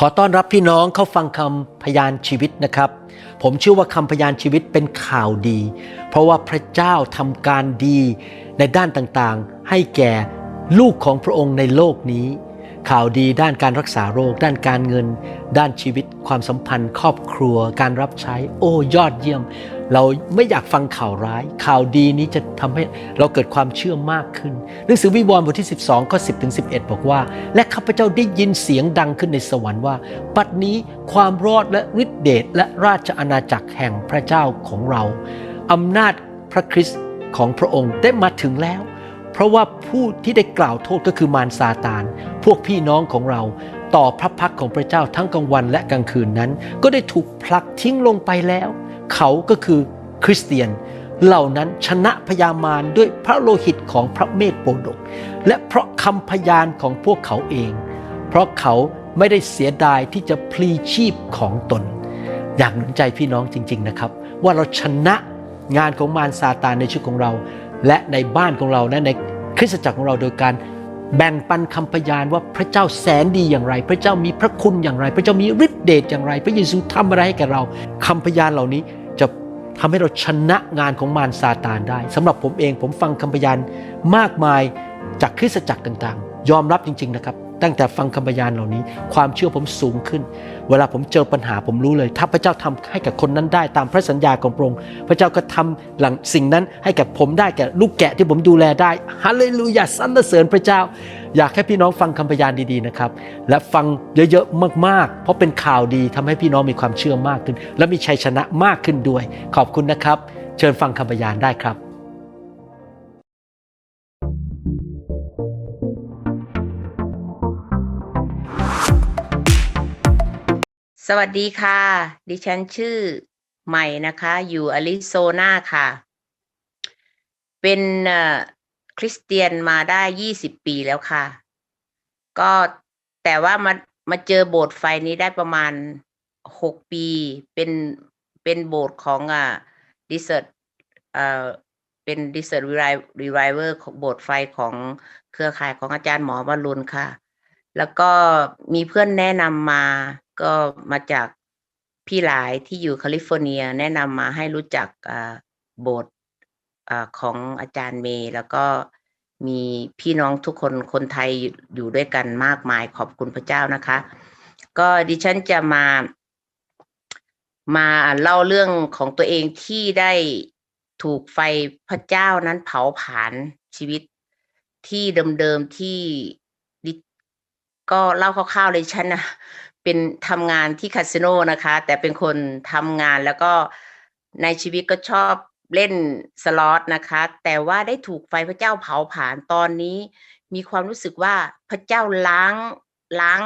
ขอต้อนรับพี่น้องเข้าฟังคำพยานชีวิตนะครับ ผมเชื่อว่าคำพยานชีวิตเป็นข่าวดี เพราะว่าพระเจ้าทำการดีในด้านต่างๆ ให้แก่ลูกของพระองค์ในโลกนี้ ข่าวดีด้านการรักษาโรค ด้านการเงิน ด้านชีวิต ความสัมพันธ์ ครอบครัว การรับใช้ โอ้ยอดเยี่ยม เราไม่อยากฟังข่าวร้าย ข่าวดีนี้จะทำให้เราเกิดความเชื่อมากขึ้นหนังสือวิวรณ์บทที่ 12ข้อ10ถึง11 บอกว่า และข้าพเจ้าได้ยินเสียงดังขึ้นในสวรรค์ว่าบัดนี้ความรอดและฤทธิเดชและราชอาณาจักรแห่งพระเจ้าของเราอำนาจพระคริสต์ของพระองค์ได้มาถึงแล้ว เพราะว่าผู้ที่ได้กล่าวโทษก็คือมารซาตาน พวกพี่น้องของเราต่อพระพักของพระเจ้าทั้งกลางวันและกลางคืนนั้น ก็ได้ถูกผลักทิ้งลงไปแล้ว เขาก็คือคริสเตียน เหล่านั้นชนะพยามารด้วยพระโลหิตของพระเมธโปดก และเพราะคำพยานของพวกเขาเอง เพราะเขาไม่ได้เสียดายที่จะพลีชีพของตน อยากหนุนใจพี่น้องจริง ๆนะครับ ว่าเราชนะงานของมารซาตานในชีวิตของเรา และในบ้านของเรานะในคริสตจักรของเราโดยการแบ่งปันคำพยานว่าพระเจ้าแสนดีอย่างไร พระเจ้ามีพระคุณอย่างไร พระเจ้ามีฤทธิเดชอย่างไร พระเยซูทำอะไรให้แก่เราคำพยานเหล่านี้จะทำให้เราชนะงานของมารซาตานได้สำหรับผมเองผมฟังคำพยานมากมายจากคริสตจักรต่างๆ ยอมรับจริง ๆนะครับ ตั้งแต่ฟังคำพยานเหล่านี้ ความเชื่อผมสูงขึ้น เวลาผมเจอปัญหาผมรู้เลย ถ้าพระเจ้าทำให้กับคนนั้นได้ตามพระสัญญาของพระองค์พระเจ้าก็ทำหลังสิ่งนั้นให้กับผมได้แก่ลูกแกะที่ผมดูแลได้ฮาเลลูยาสรรเสริญพระเจ้า อยากให้พี่น้องฟังคำพยานดีๆนะครับ และฟังเยอะๆมากๆ เพราะเป็นข่าวดีทำให้พี่น้องมีความเชื่อมากขึ้น และมีชัยชนะมากขึ้นด้วย ขอบคุณนะครับ เชิญฟังคำพยานได้ครับ สวัสดีค่ะ ดิฉันชื่อใหม่นะคะ อยู่อริโซนาค่ะ เป็นคริสเตียนมาได้ยี่สิบปีแล้วค่ะ ก็แต่ว่ามามาเจอโบสถ์ไฟนี้ได้ประมาณหกปี เป็นเป็นโบสถ์ของอ่าดิเซอร์เอ่อเป็นดิเซอร์รีไวเวอร์ของโบสถ์ไฟของเครือข่ายของอาจารย์หมอวรุณค่ะ แล้วก็มีเพื่อนแนะนำมา ก็มาจากพี่หลายที่อยู่แคลิฟอร์เนียแนะนำมาให้รู้จักโบสถ์ของอาจารย์เมย์ แล้วก็มีพี่น้องทุกคนคนไทยอยู่ด้วยกันมากมายขอบคุณพระเจ้านะคะ ก็ดิฉันจะมามาเล่าเรื่องของตัวเองที่ได้ถูกไฟพระเจ้านั้นเผาผลาญชีวิตที่เดิมๆที่ดิก็เล่าคร่าวๆเลยฉันนะ เป็นทำงานที่คาสิโนนะคะ แต่เป็นคนทำงานแล้วก็ในชีวิตก็ชอบเล่นสล็อตนะคะ แต่ว่าได้ถูกไฟพระเจ้าเผาผลาญตอนนี้ มีความรู้สึกว่าพระเจ้าล้างล้าง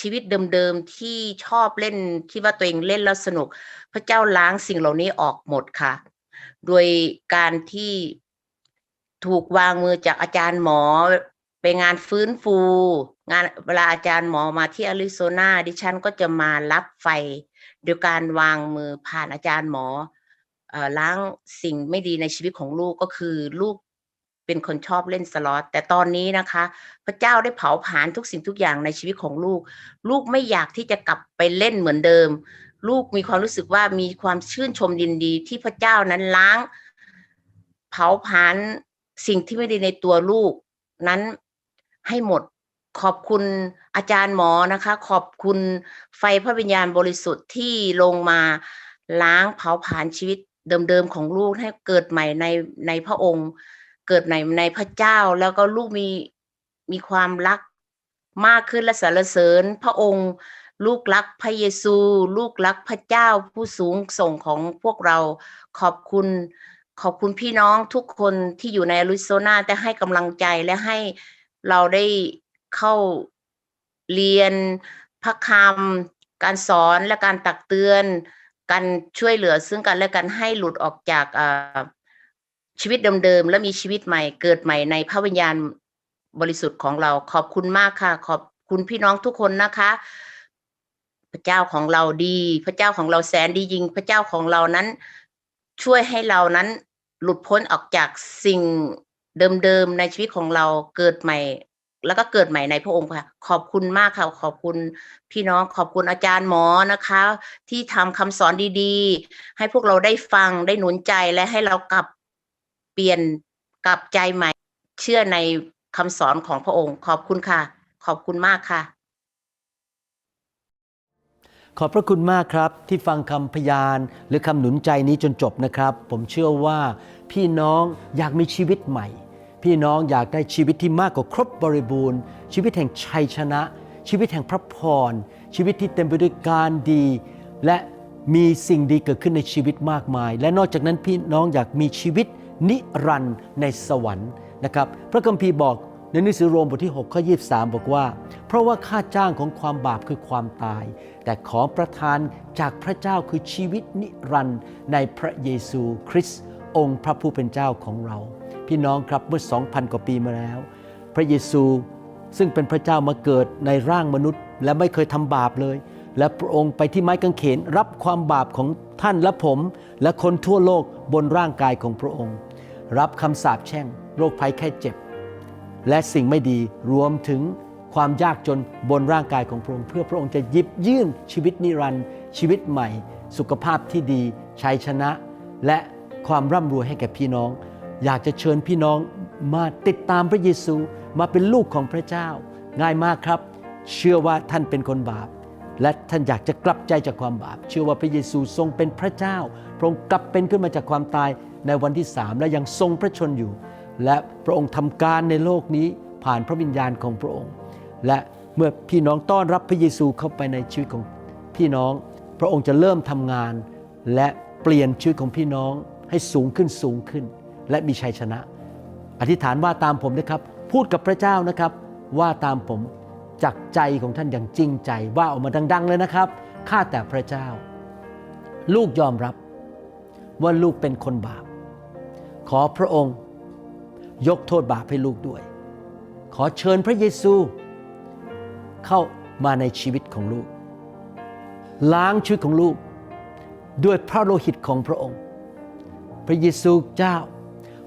ชีวิตเดิมๆที่ชอบเล่นคิดว่าตัวเองเล่นแล้วสนุก พระเจ้าล้างสิ่งเหล่านี้ออกหมดค่ะ โดยการที่ถูกวางมือจากอาจารย์หมอไปงานฟื้นฟู งานเวลาอาจารย์หมอมาที่อาริโซนาดิฉันก็จะมารับไฟโดยการวางมือผ่านอาจารย์หมอเอ่อล้างสิ่งไม่ดีในชีวิตของลูกก็คือลูกเป็นคนชอบเล่นสล็อตแต่ตอนนี้นะคะ พระเจ้าได้เผาผลาญทุกสิ่งทุกอย่างในชีวิตของลูก ลูกไม่อยากที่จะกลับไปเล่นเหมือนเดิม ลูกมีความรู้สึกว่ามีความชื่นชมยินดีที่พระเจ้านั้นล้าง เผาผลาญสิ่งที่ไม่ดีในตัวลูก นั้นให้หมด ขอบคุณอาจารย์หมอนะคะ ขอบคุณไฟพระวิญญาณบริสุทธิ์ที่ลงมาล้างเผาผลาญชีวิตเดิมๆของลูกให้เกิดใหม่ในในพระองค์ เกิดในในพระเจ้าแล้วก็ลูกมีมีความรักมากขึ้นและสรรเสริญพระองค์ ลูกรักพระเยซู ลูกรักพระเจ้าผู้สูงส่งของพวกเราขอบคุณขอบคุณพี่น้องทุกคนที่อยู่ในอาริโซนาแต่ให้กำลังใจและให้เราได้ เข้าเรียนพระคำการสอนและการตักเตือน การช่วยเหลือซึ่งกันและกันให้หลุดออกจากชีวิตเดิมๆและมีชีวิตใหม่เกิดใหม่ในพระวิญญาณบริสุทธิ์ของเราขอบคุณมากค่ะ ขอบคุณพี่น้องทุกคนนะคะ พระเจ้าของเราดี พระเจ้าของเราแสนดีจริง พระเจ้าของเรานั้นช่วยให้เรานั้นหลุดพ้นออกจากสิ่งเดิมๆในชีวิตของเราเกิดใหม่ แล้วก็เกิดใหม่ในพระองค์ค่ะ ขอบคุณมากค่ะ ขอบคุณพี่น้อง ขอบคุณอาจารย์หมอนะคะ ที่ทำคำสอนดีๆ ให้พวกเราได้ฟังได้หนุนใจและให้เรากลับเปลี่ยนกลับใจใหม่ เชื่อในคำสอนของพระองค์ ขอบคุณค่ะ ขอบคุณมากค่ะ ขอบพระคุณมากครับ ที่ฟังคำพยานหรือคำหนุนใจนี้จนจบนะครับ ผมเชื่อว่าพี่น้องอยากมีชีวิตใหม่ พี่น้องอยากได้ชีวิตที่มากกว่าครบบริบูรณ์ ชีวิตแห่งชัยชนะ ชีวิตแห่งพระพร ชีวิตที่เต็มไปด้วยการดี และมีสิ่งดีเกิดขึ้นในชีวิตมากมาย และนอกจากนั้นพี่น้องอยากมีชีวิตนิรันดร์ในสวรรค์นะครับพระคัมภีร์บอกในหนังสือโรมบทที่6ข้อ23 บอกว่า เพราะว่าค่าจ้างของความบาปคือความตาย แต่ของประทานจากพระเจ้าคือชีวิตนิรันดร์ในพระเยซูคริสต์องค์พระผู้เป็นเจ้าของเรา พี่น้องครับเมื่อ 2,000 กว่าปีมาแล้ว พระเยซูซึ่งเป็นพระเจ้ามาเกิดในร่างมนุษย์ และไม่เคยทำบาปเลย และพระองค์ไปที่ไม้กางเขนรับความบาปของท่านและผมและคนทั่วโลกบนร่างกายของพระองค์ รับคำสาปแช่ง โรคภัยแค่เจ็บ และสิ่งไม่ดีรวมถึงความยากจนบนร่างกายของพระองค์ เพื่อพระองค์จะยิบยื่นชีวิตนิรันดร์ชีวิตใหม่ สุขภาพที่ดีชัยชนะ และความร่ำรวยให้แก่พี่น้อง อยากจะเชิญพี่น้องมาติดตามพระเยซูมาเป็นลูกของพระเจ้า ง่ายมากครับ เชื่อว่าท่านเป็นคนบาป และท่านอยากจะกลับใจจากความบาป เชื่อว่าพระเยซูทรงเป็นพระเจ้า พระองค์กลับเป็นขึ้นมาจากความตายในวันที่สามและยังทรงพระชนอยู่ และพระองค์ทำการในโลกนี้ผ่านพระวิญญาณของพระองค์ และเมื่อพี่น้องต้อนรับพระเยซูเข้าไปในชีวิตของพี่น้อง พระองค์จะเริ่มทำงาน และเปลี่ยนชีวิตของพี่น้องให้สูงขึ้นสูงขึ้น และมีชัยชนะ อธิษฐานว่าตามผมนะครับ พูดกับพระเจ้านะครับ ว่าตามผมจากใจของท่านอย่างจริงใจว่าออกมาดัง ๆ เลยนะครับข้าแต่พระเจ้า ลูกยอมรับว่าลูกเป็นคนบาป ขอพระองค์ ยกโทษบาปให้ลูกด้วย ขอเชิญพระเยซู เข้ามาในชีวิตของลูก ล้างชีวิตของลูก ด้วยพระโลหิตของพระองค์ พระเยซูเจ้า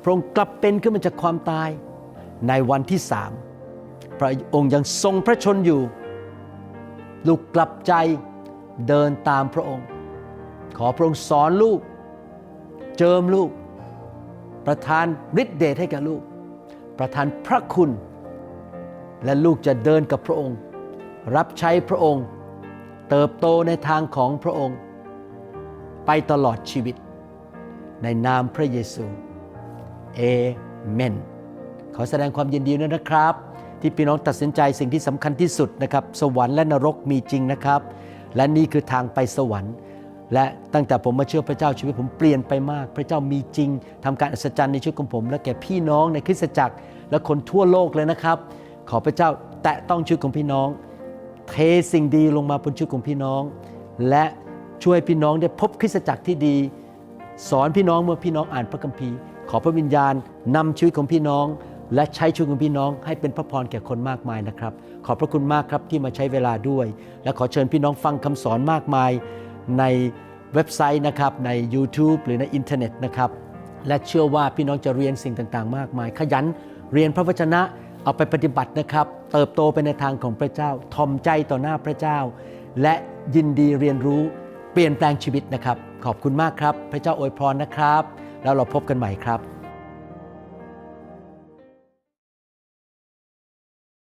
พระองค์กลับเป็นขึ้นมาจากความตาย ในวันที่สามพระองค์ยังทรงพระชนอยู่ ลูกกลับใจเดินตามพระองค์ ขอพระองค์สอนลูก เจิมลูก ประทานฤทธิเดชให้แก่ลูก ประทานพระคุณ และลูกจะเดินกับพระองค์ รับใช้พระองค์ เติบโตในทางของพระองค์ ไปตลอดชีวิต ในนามพระเยซู เอเมนขอแสดงความยินดีด้วยนะครับ ที่พี่น้องตัดสินใจสิ่งที่สำคัญที่สุดนะครับ สวรรค์และนรกมีจริงนะครับ และนี่คือทางไปสวรรค์ และตั้งแต่ผมมาเชื่อพระเจ้าชีวิตผมเปลี่ยนไปมาก พระเจ้ามีจริงทำการอัศจรรย์ในชีวิตของผม และแก่พี่น้องในคริสตจักรและคนทั่วโลกเลยนะครับ ขอพระเจ้าแตะต้องชีวิตของพี่น้อง เทสิ่งดีลงมาบนชีวิตของพี่น้อง และช่วยพี่น้องได้พบคริสตจักรที่ดี สอนพี่น้องเมื่อพี่น้องอ่านพระคัมภีร์ ขอพระวิญญาณนำชีวิตของพี่น้อง และใช้ชีวิตของพี่น้องให้เป็นพระพรแก่คนมากมายนะครับ ขอบพระคุณมากครับที่มาใช้เวลาด้วย และขอเชิญพี่น้องฟังคำสอนมากมายในเว็บไซต์นะครับใน YouTube หรือในอินเทอร์เน็ตนะครับและเชื่อว่าพี่น้องจะเรียนสิ่งต่างๆ มากมาย ขยันเรียนพระวจนะเอาไปปฏิบัตินะครับ เติบโตไปในทางของพระเจ้าทอมใจต่อหน้าพระเจ้า และยินดีเรียนรู้เปลี่ยนแปลงชีวิตนะครับ ขอบคุณมากครับ พระเจ้าอวยพรนะครับ แล้วเราพบกันใหม่ครับ